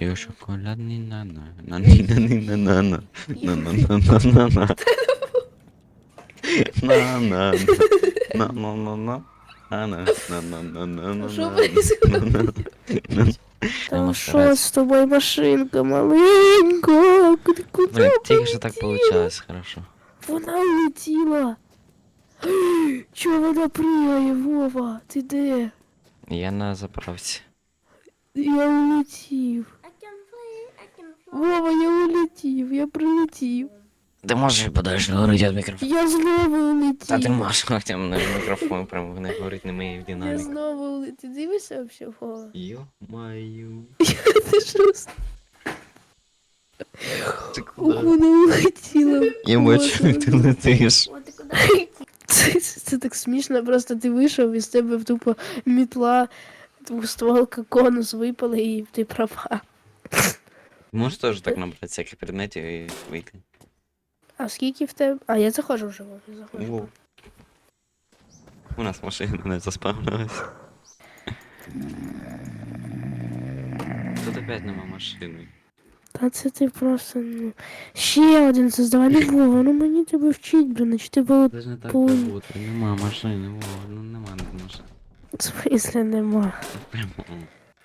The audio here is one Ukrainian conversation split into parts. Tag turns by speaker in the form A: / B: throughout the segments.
A: Тебе
B: шоколадный
A: нано. Нано-нано-нано. Нано-нано-нано.
B: Нано.
A: Нано-нано.
B: Там
A: что
B: с тобой машинка, малынка?
A: Куда Тихо же так получалось, хорошо.
B: Вона улетіла. Чого вона пригає, Вова? Ти де?
A: Я на заправці.
B: Я улетів. Вова, я улетів, я прилетів.
A: Ти можеш подальше говорити від мікрофону?
B: Я знову улетів.
A: Та ти можеш хоча б на мікрофон прямо не говорить не мої в
B: Я
A: динаміку.
B: знову улетів. Дивишся вообще, Вова?
A: Йо-маю.
B: Ти що? з-
A: Ти куди?
B: Вона улетіла.
A: Я бачу, як ти летиш.
B: Це, це, це так смішно, просто ти вийшов і з тебе тупо мітла, двостволка, конус випали і ти пропав.
A: Можеш теж так набрати всяких предметів і вийти.
B: А скільки в тебе? А я заходжу вже, я заходжу.
A: Воу. У нас машина не заспавнилась. Тут опять нема машини.
B: Та це ти просто, ну. Ще один создавай, ну Вова, ну мені тебе вчить, блін, чи ти було
A: Це не так
B: Пуль.
A: бути. Нема машини, во, ну нема машини.
B: в смислі нема.
A: Прямо.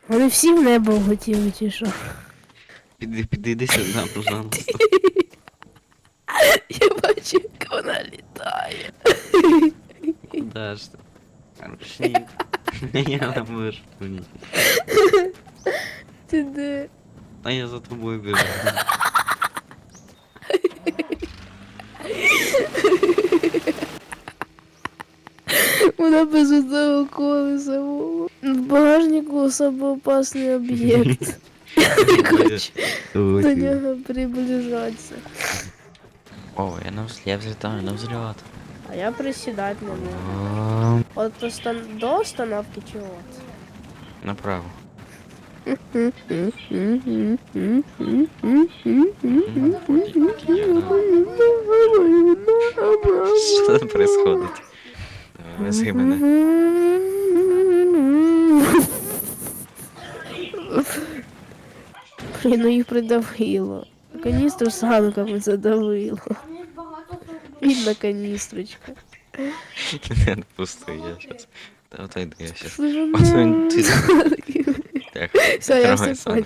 B: Вони всі в небо хотіли, чи що?
A: Піди, піди, іди сюди, пожалуйста.
B: Я бачу, як вона літає.
A: Куда ж ти? Ручник. Я не можу. ні.
B: Ти де?
A: Та я за тобою біжу.
B: Вона без одного колеса. Вова. В багажнику особо опасний об'єкт. До нього приближатися.
A: О, я нам я взлетаю, я взлет.
B: А я присідати могу. можу. Просто до остановки чего?
A: Направо. Что происходит? Возьми меня.
B: Блін, ну їх придавило. Каністру санками задавило. Видно каністрочка.
A: Не отпусти, я сейчас. Та отойди, я сейчас. Посунь ти. Так,
B: Все, я все понял.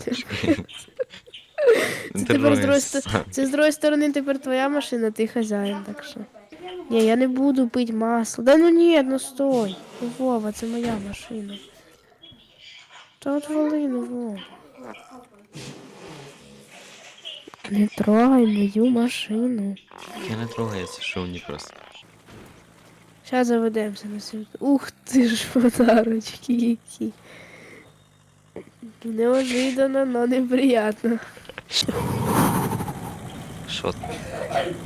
B: Це тепер з другої ст- Це з другої сторони тепер твоя машина, ти хазяїн, так що. Ні, я не буду пити масло. Да ну ні, ну стой. Ну Вова, це моя машина. Та от вали, ну Вова. Не трогай мою машину.
A: Я не трогаю, це що мені просто.
B: Сейчас заведемося на світ. Ух ти ж подарочки які. Неожиданно, но неприятно.
A: Що ти?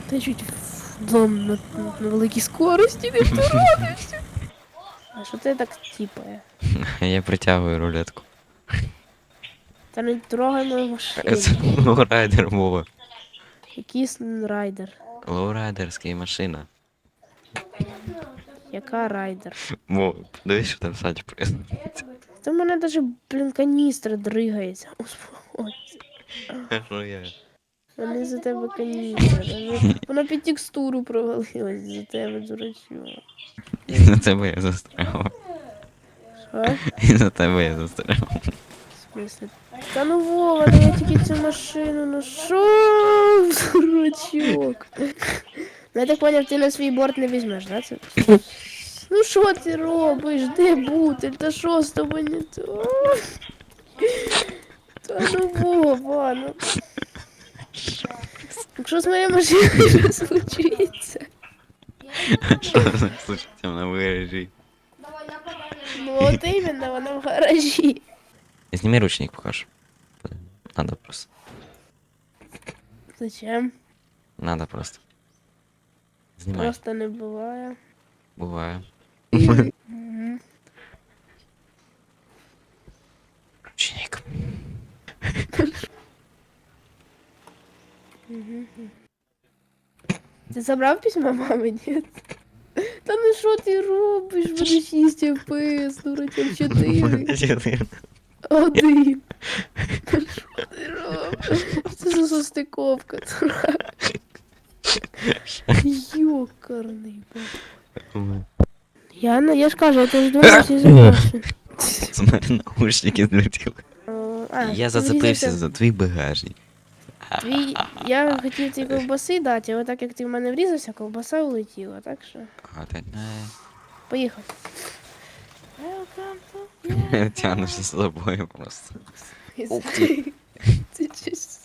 B: Ти чуть в дом на, на великій скорості не второпився. А що ти так тіпає?
A: Я притягую рулетку.
B: Та не трогай мою машину.
A: Це лоурайдер, Вова.
B: Якийсь райдер.
A: Лоурайдерська машина.
B: Яка райдер?
A: Вова, дивись, що там саді происходит.
B: Та в мене даже, блін, каністра дригається. Успокойся.
A: Я?
B: Вони за тебе каністра. Вона- Вона під текстуру провалилась за тебе, дурачок.
A: І за тебе я застряв.
B: Що?
A: І за тебе я застряв.
B: В смысле? Та ну Вова, ну я тільки цю машину, ну що, дурачок? Ну я так поняв, ти на свій борт не візьмеш, да? Це? Ну що ти робиш? Де бутиль? Та що з тобою не то? Та ну Вова, ну. Якщо з моєю машиною щось случиться,
A: Що случиться на виражі?
B: ну от іменно вона в гаражі.
A: Зніми ручник, покажу. Надо просто.
B: Зачем?
A: Надо просто. Знімай.
B: Просто не буває.
A: Буває.
B: Мгм.
A: Ручник.
B: Ти забрав письмо мами, ні? Та ну що ти робиш? Буде 6 FPS, дурачок 4. Один. Та що ти за стиковка? Йокарний. бо. Я, на- я ж кажу, я теж думаю, що запрошую.
A: З мене наушники злетіли. Я зацепився за твій багажник.
B: Твій... Я хотів ці ковбаси дати, але так як ти в мене врізався, ковбаса улетіла, так що.
A: А ти не
B: Поїхали. Welcome to
A: тягнеш за собою просто. Ух
B: Paradise. Ти щось-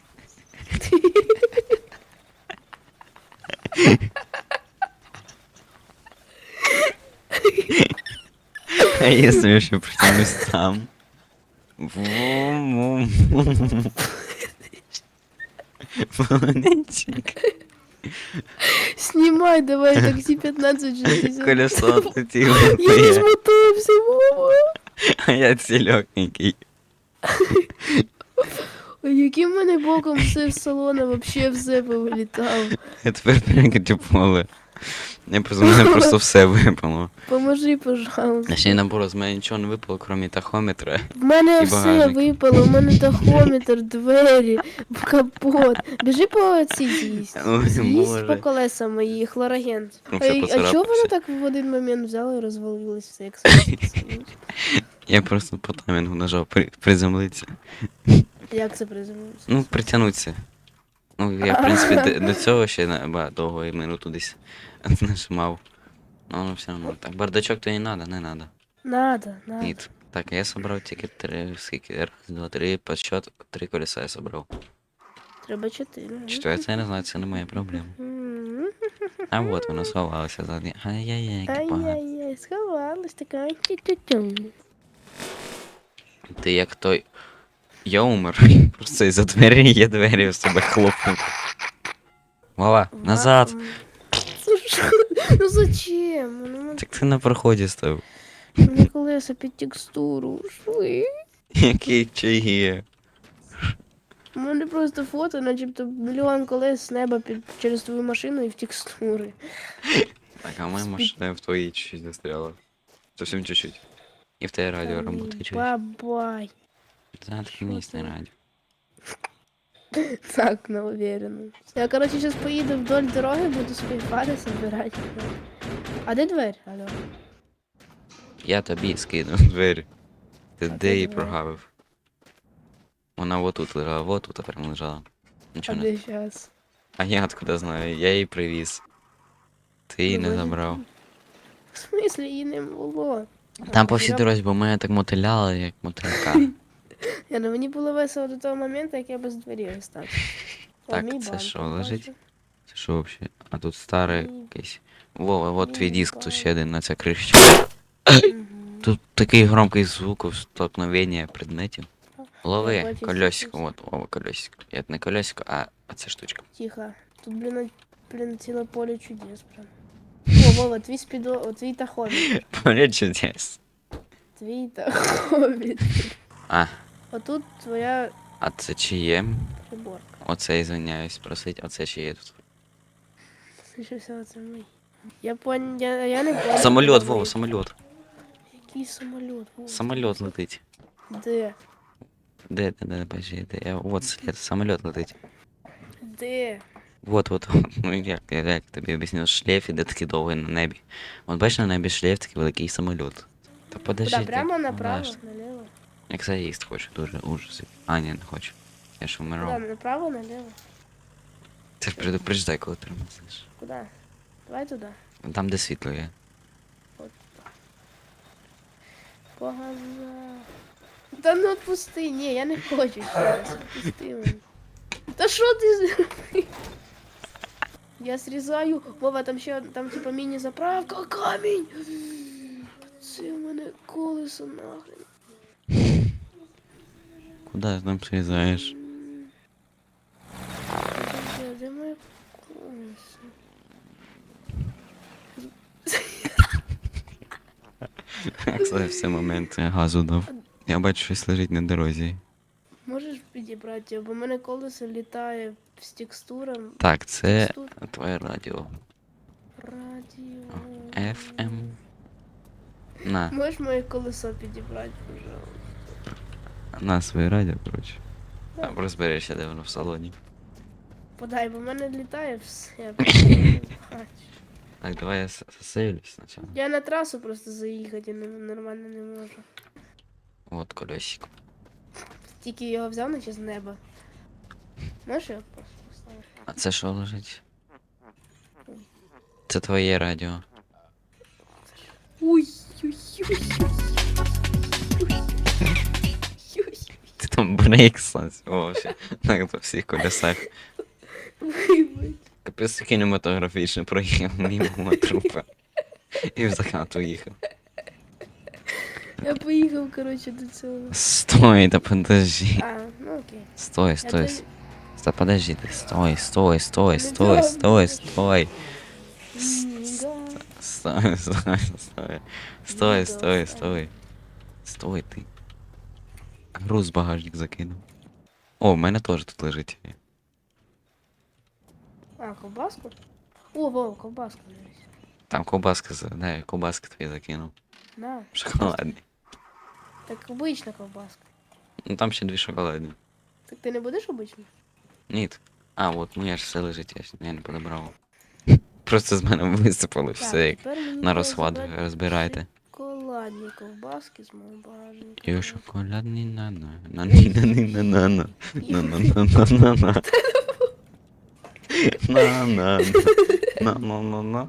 A: А если я ще притягнусь сам? Вум-вум-вум. Полонечик.
B: Знімай, давай таксі 1560.
A: Колесо отлетіло.
B: Я не змотався, Вова.
A: Я цілёкненький.
B: Ой, яким мене боком все в салону вообще все повилітало.
A: Я тепер перекрити поле. Я просто, мене просто все випало.
B: Поможи, пожалуйста.
A: Ще й набору з мене нічого не випало, крім тахометра.
B: В мене
A: І
B: все
A: багажник.
B: випало, в мене тахометр, двері, капот. Біжи по цій з'їсть.
A: Ой,
B: З'їсть по колесам мої, хлорагент.
A: Ну,
B: А,
A: все
B: й- а чого воно так в один момент взяло і розвалилось все як?
A: Я просто по таймінгу нажав при, приземлитися.
B: Як це приземлилося?
A: Ну, притягнутися. Ну, я, в принципі, до, до цього ще на- ба, довго і минуту десь нажимав. Ну, ну, все одно. Так, бардачок то не надо, не надо.
B: Надо, надо.
A: Ні. Так, я собрав тільки три, скільки, раз, два, три, по счету, три колеса я собрав.
B: Треба чотири.
A: Четверте, я не знаю, це не моя проблема. А от воно сховалося ззаді. Ай-яй-яй, яке погано.
B: Ай-яй-яй, сховалась така.
A: Ти як той. Я умер. Просто із-за двері є двері в себе хлопнув. Вова, назад!
B: Ну зачем? Ну,
A: Так ти на проході став.
B: Мені колеса під текстуру ушли.
A: Який чаї.
B: У мене просто фото, начебто мільйон колес з неба під, через твою машину і в текстури.
A: Так, а моя машина в твоїй чуть-чуть застряла. Совсем чуть-чуть. І в тебе радіо работає чуть.
B: Бабай.
A: Заткнись на радіо.
B: Так, на уверенно. Я, короче, сейчас поеду вдоль дороги, буду свои фары собирать. А де дверь? Алло.
A: Я тобі скинув двері. Ти
B: А
A: де її
B: двері?
A: прогавив? Вона вот тут лежала, вот тут прям лежала.
B: А
A: не.
B: де сейчас?
A: А я откуда знаю? Я її привіз. Ти її не забрав.
B: В смысле її не було?
A: Там по всій дорозі, бо мене так мотиляли, як мотилька.
B: Я, ну, мені було весело до того моменту, як я без двері остався. О,
A: Так, це
B: банк,
A: що, лежить?
B: бачу.
A: Це що вообще? А тут старий
B: Ні.
A: якийсь. Вова, от твій
B: Ні,
A: диск, тут ще один на ця кришечка.
B: Мгм.
A: Тут такий громкий звук столкновення предметів. Лови
B: бачу,
A: колесико, от, Вова, колесико. Я не колесико, а оця штучка.
B: Тихо. Тут, блін, блін, ціле поле чудес прям. О, Вова, твій спідо, о, твій тахомет.
A: Поле чудес.
B: Твій тахомет.
A: А,
B: Отут твоя
A: а це чиє?
B: приборка.
A: Оце, извиняюсь, просить, оце чиє тут.
B: Слушай, все, це мій. Я пон... я, я не понял.
A: Самоліт,
B: де
A: Вова,
B: мій.
A: самоліт.
B: Який самоліт? Вова?
A: Самоліт летить.
B: Де?
A: Де, де, де, бачи, де, я, от слід, самоліт летить.
B: Де?
A: Вот, вот, вот. Ну як, я як тобі об'ясню, шлейф іде такий довгий на небі. От бачиш на небі шлейф такий великий самоліт. Та подожди.
B: Куда? Прямо направо, наліво?
A: Як заїзд хочу, дуже ужас. А, ні, не хочу. Я ж
B: Куда? Направо, наліво?
A: Ти ж предупреждай, коли тормозиш.
B: Куда? Давай туди.
A: Там, де світло є.
B: По газах. Та ну отпусти, ні, я не хочу ще раз. Отпусти мене. Та що ти зробив? Я срізаю. Вова, там ще там типа міні-заправка, камінь. Це в мене колесо нахрен.
A: Куди там срізаєш?
B: Де, моє колесо?
A: Це в цей момент газу дав. Я бачу, щось лежить на дорозі.
B: Підібрати, бо в мене колесо літає з текстуром.
A: Так, це
B: Текстур.
A: твоє радіо.
B: Радіо.
A: FM. На,
B: Можеш моє колесо підібрати, пожалуйста?
A: на своє радіо, коротше. Там розберешся, де воно в салоні.
B: Подай, бо в мене літає все. я просто не бачу.
A: Так, давай я с- спочатку.
B: Я на трасу просто заїхати не- нормально не можу.
A: От колесик.
B: Тільки його взяв наче з неба. Можеш його просто поставити?
A: А це що лежить? Це твоє радіо.
B: Ой, ой, ой,
A: Ти там брейкс вообще. Так, по всіх колесах.
B: вибач.
A: Капець кінематографічно проїхав мимо трупа. І в закат уїхав.
B: Я поїхав, коротше, до цього.
A: Стой, да подожди.
B: А, ну окей.
A: Стой, стой.
B: тоді-
A: Да подожди ты, стой, стой, стой, стой, стой, стой. Стой, стой, стой. Стой, стой,
B: стой.
A: стой. Стой ти. Груз в багажник закинув. О, в мене теж тут лежить.
B: А, ковбаску? О, Вова, ковбаску дивись.
A: Там ковбаска, за- да, ковбаски твої закинув.
B: На.
A: Шоколадні.
B: Так обична ковбаска.
A: Ну там ще дві шоколадні.
B: Так ти не будеш обичну?
A: Ні. А, от моя ж все лежить, я, ж- я не подобрав. Просто з мене висипало все як на розхват розбирайте.
B: Шоколадні ковбаски з мого багажника.
A: Йо шоколадний нана. На на на на на. На на на на на на. На на на на на на. На на на